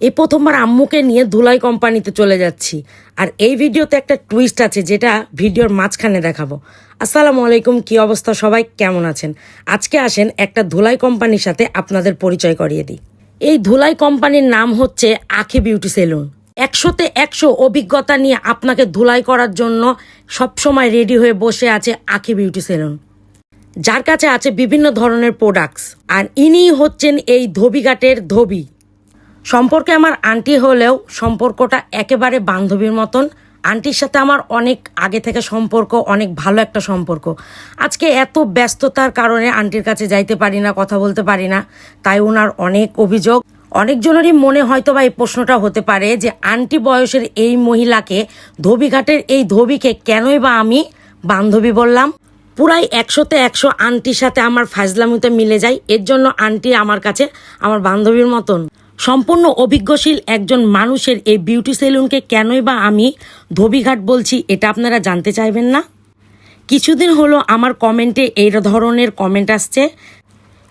এই প্রথমবার আম্মুকে নিয়ে ধুলাই কোম্পানিতে চলে যাচ্ছি। আর এই ভিডিওতে একটা টুইস্ট আছে, যেটা ভিডিওর মাঝখানে দেখাবো। আসসালামু আলাইকুম, কি অবস্থা সবাই? কেমন আছেন? আজকে আসেন একটা ধুলাই কোম্পানির সাথে আপনাদের পরিচয় করিয়ে দিই। এই ধুলাই কোম্পানির নাম হচ্ছে আখি বিউটি সেলুন। একশোতে একশো অভিজ্ঞতা নিয়ে আপনাকে ধুলাই করার জন্য সবসময় রেডি হয়ে বসে আছে আখি বিউটি সেলুন। যার কাছে আছে বিভিন্ন ধরনের প্রোডাক্টস আর ইনিই হচ্ছেন এই ধোবিঘাটের ধোবি। সম্পর্কে আমার আন্টি হলেও সম্পর্কটা একেবারে বান্ধবীর মতন। আন্টির সাথে আমার অনেক আগে থেকে সম্পর্ক, অনেক ভালো একটা সম্পর্ক। আজকে এত ব্যস্ততার কারণে আন্টির কাছে যাইতে পারি না, কথা বলতে পারি না। তাই ওনার অনেক অভিযোগ। অনেকজনেরই মনে হয়তো বা এই প্রশ্নটা হতে পারে যে, আন্টি বয়সের এই মহিলাকে ধোবিঘাটের এই ধোবিকে কেনই বা আমি বান্ধবী বললাম? পুরাই একশোতে একশো আন্টির সাথে আমার ফাজলামিতে মিলে যায়। এর জন্য আন্টি আমার কাছে, আমার বান্ধবীর মতন। সম্পূর্ণ অভিজ্ঞশীল একজন মানুষের এই বিউটি সেলুনকে কেনই বা আমি ধোবিঘাট বলছি, এটা আপনারা জানতে চাইবেন না? কিছুদিন হলো আমার কমেন্টে এই ধরনের কমেন্ট আসছে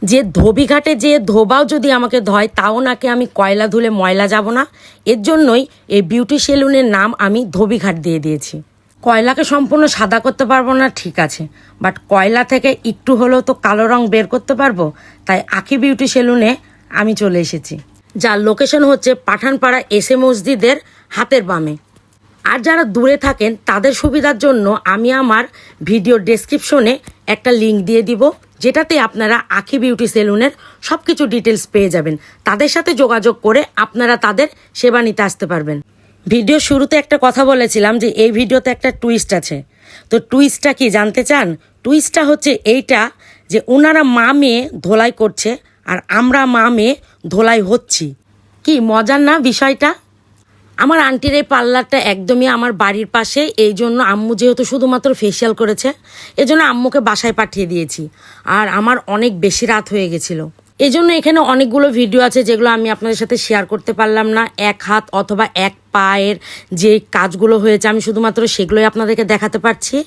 যে, ধোবিঘাটে যে ধোবাও যদি আমাকে ধয়, তাও নাকি আমি কয়লা ধুলে ময়লা যাব না? এর জন্যই এই বিউটি সেলুনের নাম আমি ধোবিঘাট দিয়ে দিয়েছি। কয়লাকে সম্পূর্ণ সাদা করতে পারব না, ঠিক আছে। বাট কয়লা থেকে একটু হলেও তো কালো রং বের করতে পারব, তাই আখি বিউটি সেলুনে আমি চলে এসেছি। যার লোকেশন হচ্ছে পাঠানপাড়া এসে মসজিদের হাতের বামে। আর যারা দূরে থাকেন, তাদের সুবিধার জন্য আমি আমার ভিডিও ডেসক্রিপশনে একটা লিংক দিয়ে দিব, যেটাতে আপনারা আখি বিউটি সেলুনের সব কিছু ডিটেলস পেয়ে যাবেন। তাদের সাথে যোগাযোগ করে আপনারা তাদের সেবা নিতে আসতে পারবেন। ভিডিও শুরুতে একটা কথা বলেছিলাম যে, এই ভিডিওতে একটা টুইস্ট আছে। তো টুইস্টটা কি জানতে চান? টুইস্টটা হচ্ছে এইটা যে ওনারা মা মেয়ে ধোলাই করছে, আর আমরা মা মেয়ে ধোলাই হচ্ছি। কি, মজার না বিষয়টা? আমার আন্টির এই পার্লারটা একদমই আমার বাড়ির পাশে, এই জন্য আম্মু যেহেতু শুধুমাত্র ফেসিয়াল করেছে এই জন্য আম্মুকে বাসায় পাঠিয়ে দিয়েছি। আর আমার অনেক বেশি রাত হয়ে গেছিল। এই জন্য এখানে অনেকগুলো ভিডিও আছে যেগুলো আমি আপনাদের সাথে শেয়ার করতে পারলাম না। এক হাত অথবা এক পায়ের যে কাজগুলো হয়েছে, আমি শুধুমাত্র সেগুলোই আপনাদেরকে দেখাতে পারছি।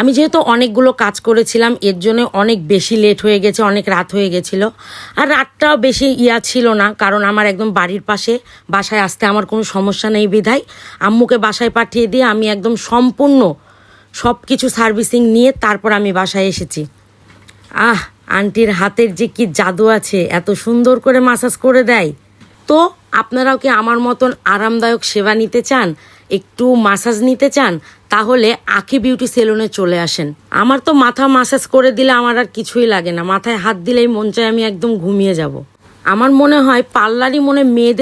আমি যেহেতু অনেকগুলো কাজ করেছিলাম, এর জন্য অনেক বেশি লেট হয়ে গেছে, অনেক রাত হয়ে গেছিল। আর রাতটাও বেশি ইয়া ছিল না, কারণ আমার একদম বাড়ির পাশে বাসায় আসতে আমার কোনো সমস্যা নেই বিধায় আম্মুকে বাসায় পাঠিয়ে দিয়ে আমি একদম সম্পূর্ণ সব কিছু সার্ভিসিং নিয়ে তারপর আমি বাসায় এসেছি। আহ, আন্টির হাতের যে কি জাদু আছে, এত সুন্দর করে মাসাজ করে দেয়। তো আপনারাও কি আমার মতন আরামদায়ক সেবা নিতে চান? একটু মাসাজ নিতে চান, তাহলে আখি বিউটি সেলুনে চলে আসেন। আমার তো মাথা মাসাজ করে দিলে আমার আর কিছুই লাগে না। মাথায় হাত দিলেই মন চায় আমি একদম ঘুমিয়ে যাব। আমার মনে হয় পার্লারই মনে মেয়েদের